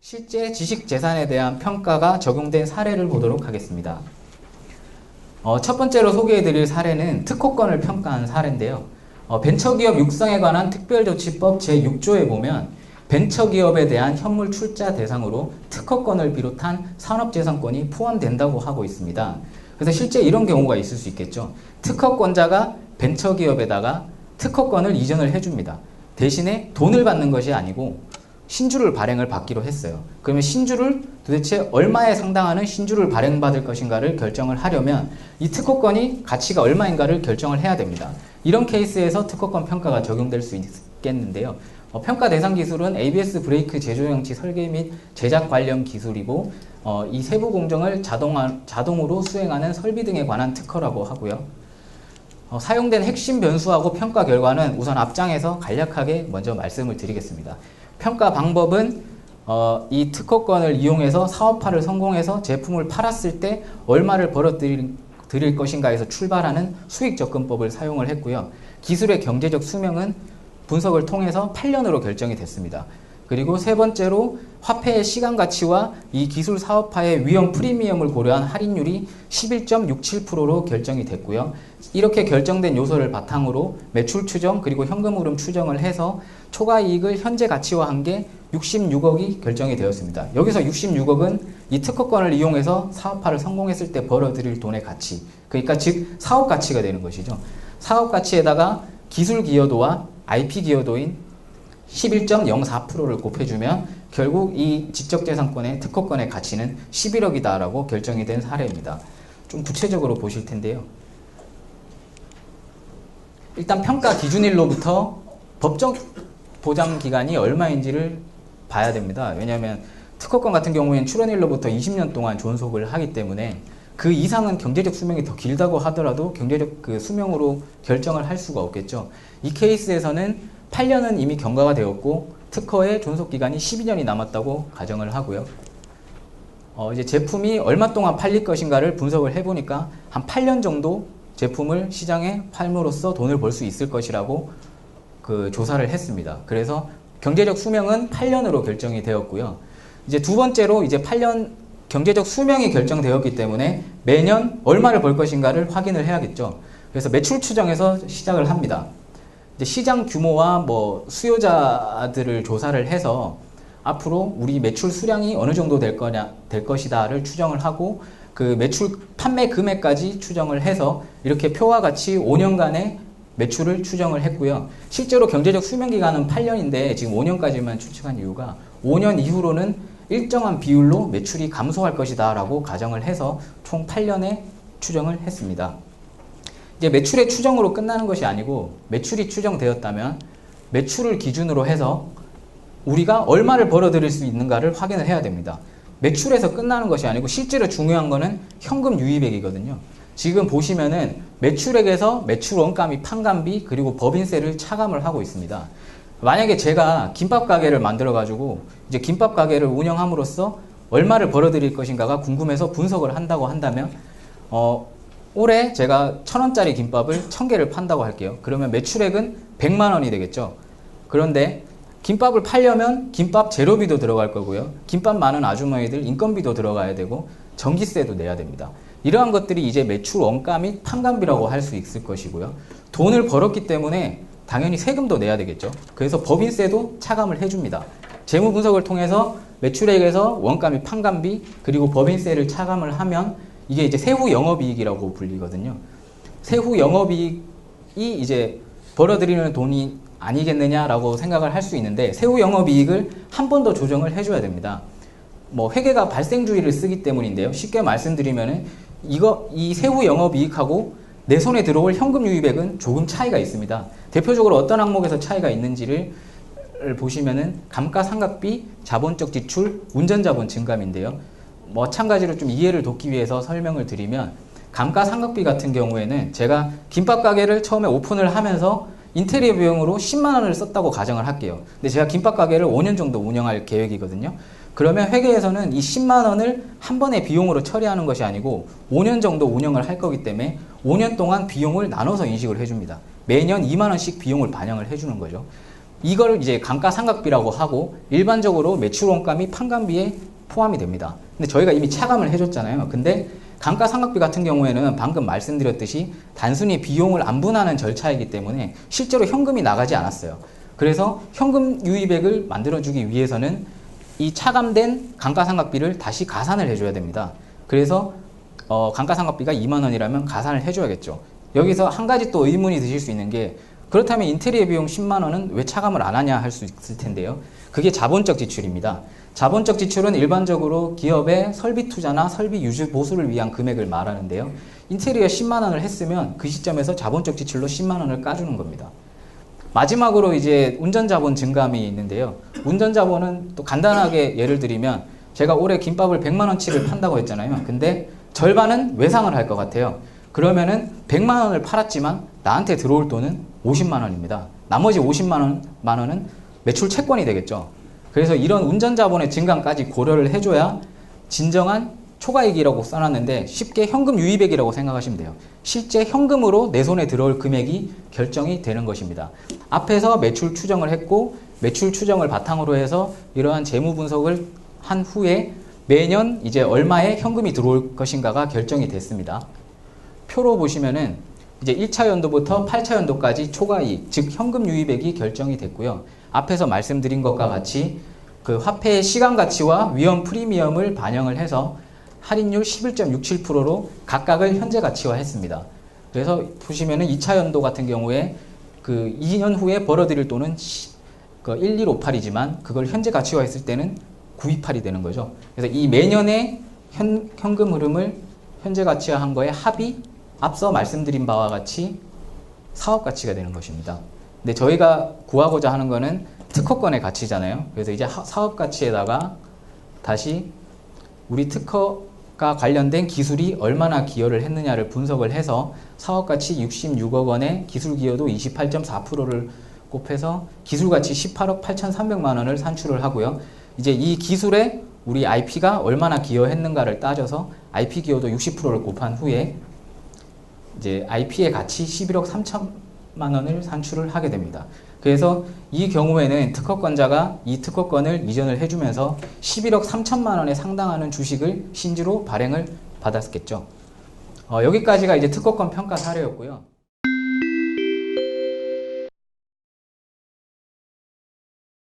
실제 지식 재산에 대한 평가가 적용된 사례를 보도록 하겠습니다. 어, 첫 번째로 소개해드릴 사례는 특허권을 평가한 사례인데요. 어, 벤처기업 육성에 관한 특별조치법 제6조에 보면 벤처기업에 대한 현물 출자 대상으로 특허권을 비롯한 산업재산권이 포함된다고 하고 있습니다. 그래서 실제 이런 경우가 있을 수 있겠죠. 특허권자가 벤처기업에다가 특허권을 이전을 해줍니다. 대신에 돈을 받는 것이 아니고 신주를 발행을 받기로 했어요. 그러면 신주를 도대체 얼마에 상당하는 신주를 발행받을 것인가를 결정을 하려면 이 특허권이 가치가 얼마인가를 결정을 해야 됩니다. 이런 케이스에서 특허권 평가가 적용될 수 있겠는데요. 어, 평가 대상 기술은 ABS 브레이크 제조 장치 설계 및 제작 관련 기술이고 어, 이 세부 공정을 자동화, 자동으로 수행하는 설비 등에 관한 특허라고 하고요. 어, 사용된 핵심 변수하고 평가 결과는 우선 앞장에서 간략하게 먼저 말씀을 드리겠습니다. 평가 방법은 어, 이 특허권을 이용해서 사업화를 성공해서 제품을 팔았을 때 얼마를 벌어들일 드릴 것인가 에서 출발하는 수익 접근법을 사용을 했고요. 기술의 경제적 수명은 분석을 통해서 8년으로 결정이 됐습니다. 그리고 세 번째로 화폐의 시간 가치와 이 기술 사업화의 위험 프리미엄을 고려한 할인율이 11.67%로 결정이 됐고요. 이렇게 결정된 요소를 바탕으로 매출 추정 그리고 현금 흐름 추정을 해서 초과 이익을 현재 가치화한 게 66억이 결정이 되었습니다. 여기서 66억은 이 특허권을 이용해서 사업화를 성공했을 때 벌어들일 돈의 가치, 그러니까 즉 사업 가치가 되는 것이죠. 사업 가치에다가 기술 기여도와 IP 기여도인 11.04%를 곱해주면 결국 이 지적재산권의 특허권의 가치는 11억이다라고 결정이 된 사례입니다. 좀 구체적으로 보실 텐데요. 일단 평가 기준일로부터 법적 보장 기간이 얼마인지를 봐야 됩니다. 왜냐하면 특허권 같은 경우에는 출원일로부터 20년 동안 존속을 하기 때문에 그 이상은 경제적 수명이 더 길다고 하더라도 경제적 그 수명으로 결정을 할 수가 없겠죠. 이 케이스에서는 8년은 이미 경과가 되었고 특허의 존속 기간이 12년이 남았다고 가정을 하고요. 어, 이제 제품이 얼마 동안 팔릴 것인가를 분석을 해보니까 한 8년 정도 제품을 시장에 팔므로써 돈을 벌 수 있을 것이라고 그 조사를 했습니다. 그래서 경제적 수명은 8년으로 결정이 되었고요. 이제 두 번째로 이제 8년 경제적 수명이 결정되었기 때문에 매년 얼마를 벌 것인가를 확인을 해야겠죠. 그래서 매출 추정에서 시작을 합니다. 이제 시장 규모와 뭐 수요자들을 조사를 해서 앞으로 우리 매출 수량이 어느 정도 될 거냐 될 것이다를 추정을 하고 그 매출 판매 금액까지 추정을 해서 이렇게 표와 같이 5년간의 매출을 추정을 했고요. 실제로 경제적 수명 기간은 8년인데 지금 5년까지만 추측한 이유가 5년 이후로는 일정한 비율로 매출이 감소할 것이다라고 가정을 해서 총 8년의 추정을 했습니다. 이제 매출의 추정으로 끝나는 것이 아니고 매출이 추정되었다면 매출을 기준으로 해서 우리가 얼마를 벌어들일 수 있는가를 확인을 해야 됩니다. 매출에서 끝나는 것이 아니고 실제로 중요한 거는 현금 유입액이거든요. 지금 보시면은 매출액에서 매출 원가 및 판관비 그리고 법인세를 차감을 하고 있습니다. 만약에 제가 김밥 가게를 만들어 가지고 이제 김밥 가게를 운영함으로써 얼마를 벌어들일 것인가가 궁금해서 분석을 한다고 한다면 어, 올해 제가 천 원짜리 김밥을 천 개를 판다고 할게요. 그러면 매출액은 100만 원이 되겠죠. 그런데 김밥을 팔려면 김밥 재료비도 들어갈 거고요. 김밥 많은 아주머니들 인건비도 들어가야 되고 전기세도 내야 됩니다. 이러한 것들이 이제 매출 원가 및 판관비라고 할 수 있을 것이고요. 돈을 벌었기 때문에 당연히 세금도 내야 되겠죠. 그래서 법인세도 차감을 해줍니다. 재무 분석을 통해서 매출액에서 원가 및 판관비 그리고 법인세를 차감을 하면 이게 이제 세후 영업이익이라고 불리거든요. 세후 영업이익이 이제 벌어들이는 돈이 아니겠느냐라고 생각을 할 수 있는데 세후 영업이익을 한 번 더 조정을 해줘야 됩니다. 뭐 회계가 발생주의를 쓰기 때문인데요. 쉽게 말씀드리면은 이거 이 세후 영업이익하고 내 손에 들어올 현금 유입액은 조금 차이가 있습니다. 대표적으로 어떤 항목에서 차이가 있는지를 보시면은 감가상각비, 자본적 지출, 운전자본 증감인데요. 마찬가지로 좀 이해를 돕기 위해서 설명을 드리면 감가상각비 같은 경우에는 제가 김밥 가게를 처음에 오픈을 하면서 인테리어 비용으로 10만 원을 썼다고 가정을 할게요. 근데 제가 김밥 가게를 5년 정도 운영할 계획이거든요. 그러면 회계에서는 이 10만 원을 한 번에 비용으로 처리하는 것이 아니고 5년 정도 운영을 할 거기 때문에 5년 동안 비용을 나눠서 인식을 해줍니다. 매년 2만 원씩 비용을 반영을 해주는 거죠. 이걸 이제 감가상각비라고 하고 일반적으로 매출원가 및 판관비에 포함이 됩니다. 근데 저희가 이미 차감을 해줬잖아요. 근데 감가상각비 같은 경우에는 방금 말씀드렸듯이 단순히 비용을 안 분하는 절차이기 때문에 실제로 현금이 나가지 않았어요. 그래서 현금 유입액을 만들어주기 위해서는 이 차감된 감가상각비를 다시 가산을 해줘야 됩니다. 그래서 어, 감가상각비가 2만 원이라면 가산을 해줘야겠죠. 여기서 한 가지 또 의문이 드실 수 있는 게 그렇다면 인테리어 비용 10만 원은 왜 차감을 안 하냐 할 수 있을 텐데요. 그게 자본적 지출입니다. 자본적 지출은 일반적으로 기업의 설비 투자나 설비 유지 보수를 위한 금액을 말하는데요. 인테리어 10만 원을 했으면 그 시점에서 자본적 지출로 10만 원을 까주는 겁니다. 마지막으로 이제 운전자본 증감이 있는데요. 운전자본은 또 간단하게 예를 들면 제가 올해 김밥을 100만 원치를 판다고 했잖아요. 근데 절반은 외상을 할 것 같아요. 그러면은 100만 원을 팔았지만 나한테 들어올 돈은 50만 원입니다. 나머지 50만 원, 만 원은 매출 채권이 되겠죠. 그래서 이런 운전자본의 증감까지 고려를 해줘야 진정한 초과이익이라고 써놨는데 쉽게 현금 유입액이라고 생각하시면 돼요. 실제 현금으로 내 손에 들어올 금액이 결정이 되는 것입니다. 앞에서 매출 추정을 했고 매출 추정을 바탕으로 해서 이러한 재무 분석을 한 후에 매년 이제 얼마의 현금이 들어올 것인가가 결정이 됐습니다. 표로 보시면은 이제 1차 연도부터 8차 연도까지 초과이익, 즉 현금 유입액이 결정이 됐고요. 앞에서 말씀드린 것과 같이 그 화폐의 시간 가치와 위험 프리미엄을 반영을 해서 할인율 11.67%로 각각을 현재 가치화 했습니다. 그래서 보시면은 2차 연도 같은 경우에 그 2년 후에 벌어들일 돈은 시- 그 1158이지만 그걸 현재 가치화 했을 때는 928이 되는 거죠. 그래서 이 매년의 현, 현금 흐름을 현재 가치화한 거에 합이 앞서 말씀드린 바와 같이 사업 가치가 되는 것입니다. 근데 저희가 구하고자 하는 거는 특허권의 가치잖아요. 그래서 이제 하- 사업 가치에다가 다시 우리 특허가 관련된 기술이 얼마나 기여를 했느냐를 분석을 해서 사업 가치 66억 원에 기술 기여도 28.4%를 곱해서 기술 가치 18억 8,300만 원을 산출을 하고요. 이제 이 기술에 우리 IP가 얼마나 기여했는가를 따져서 IP 기여도 60%를 곱한 후에 이제 IP의 가치 11억 3천 만 원을 산출을 하게 됩니다. 그래서 이 경우에는 특허권자가 이 특허권을 이전을 해주면서 11억 3천만 원에 상당하는 주식을 신주로 발행을 받았겠죠. 어, 여기까지가 이제 특허권 평가 사례였고요.